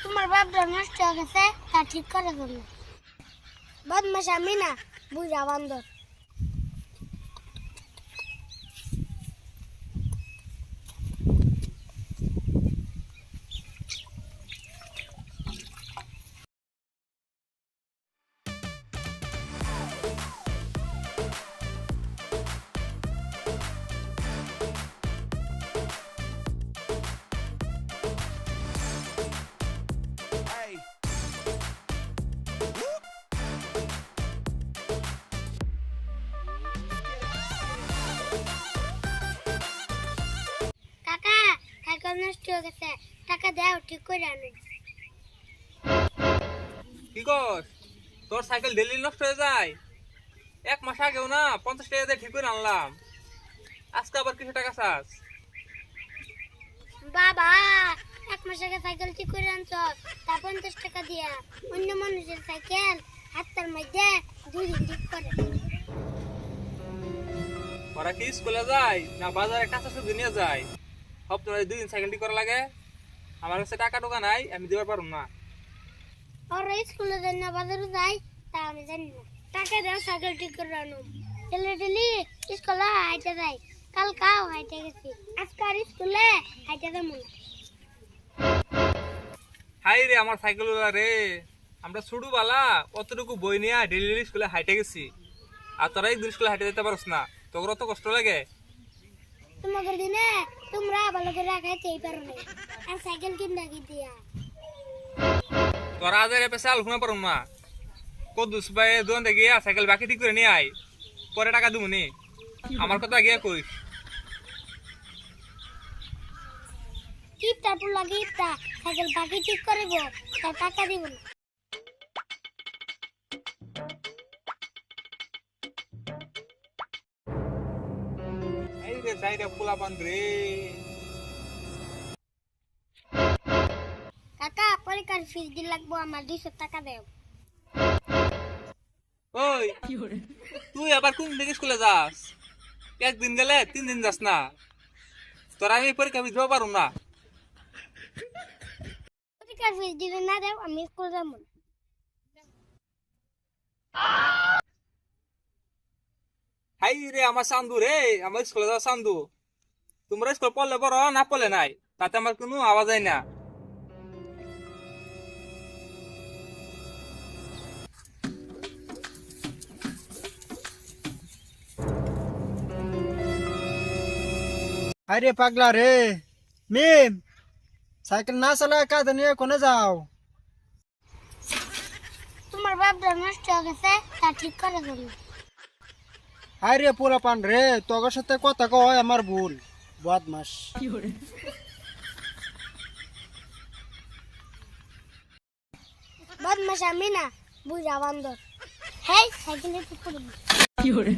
তোমার বাপটা নষ্ট হয়ে গেছে তা ঠিক করে ফেলল বদমাস আমি না বুঝা বান্দর টাকা দাও ঠিক করে আনো। কি কর তোর সাইকেল ডেলি নষ্ট হয়ে যায়? এক মাস আগেও না পঞ্চাশ টাকা দিয়ে ঠিক করে আনলাম। আজকে আবার কিছু টাকা চাস? বাবা এক মাস আগে সাইকেল ঠিক করে আনছ তা পঞ্চাশ টাকা দিয়া অন্য মানুষের সাইকেল হাতের মধ্যে দুই দিন ঠিক করে। ওরা কি স্কুলে যায় না বাজারে কাঁচা সবজি নিয়ে যায়? সপ্তাহে দুই দিন সাইকেল ঠিক করা লাগে। আমার কাছে টাকা টোকা নাই আমি দিতে পারব না। ওরা স্কুলে যাই না বাজারে যাই তা আমি জানি না। টাকা দাও সাইকেল ঠিক করে আনো ডেলি ডেলি স্কুলে হাইটে যাই। কাল কাও হাইটে গেছি। আজকে আর স্কুলে হাইটে যাব না। হাই রে আমার সাইকেল রে আমরা ছোটু বালা অতটুকু বই নিয়ে ডেলি স্কুলে হাইটে গেছি। আর তোরা একদিন স্কুলে হাইটে যেতে পারস না তোর অত কষ্ট লাগে? তোমাদের দিনে তোমরা ভালো করে খাইতেই পারো না আর সাইকেল কিনা কি দিয়া? তোরা আজ পেশা আলোচনা পারুম না কদ্দুস ভাই দোকান থেকে সাইকেল বাকি ঠিক করে নিয়ে আয়। পরে টাকা দিব নি। আমার কথা গিয়া কইস। কিপটা পুলা কিপটা সাইকেল বাকি ঠিক করে টাকা দিব না। রে যাই রে পোলা পান রে কাকা পরীক্ষার ফিস দিন লাগবো আমার দুইশো টাকা দেও। ওই তুই আবার কোন দিকে স্কুলে যাস? একদিন গেলে তিন দিন যাস না। তোরা আমি পরীক্ষা দিতে পারুম না। পরীক্ষার ফিস দিলে না দেও আমি স্কুল যাব হাই রে আমার চান্দু রে আমার স্কুলে যাওয়া চান্দু। তোমরা স্কুল পড়লে বড় না পড়লে নাই? তাতে আমার কোনো আওয়াজ হয় না। আরে পাগলা রে মিম সাইকেল না চালায় কাঁধে নিয়ে কোনে যাও? তোমার বাপটা নষ্ট হয়ে গেছে তা ঠিক করে ফেলল রে পোলা পান রে তোর সাথে কথা কয় আমার ভুল। বদমাস। বদমাস আমি না বুঝা বান্দর। হ্যাঁ সাইকেলে কি করে।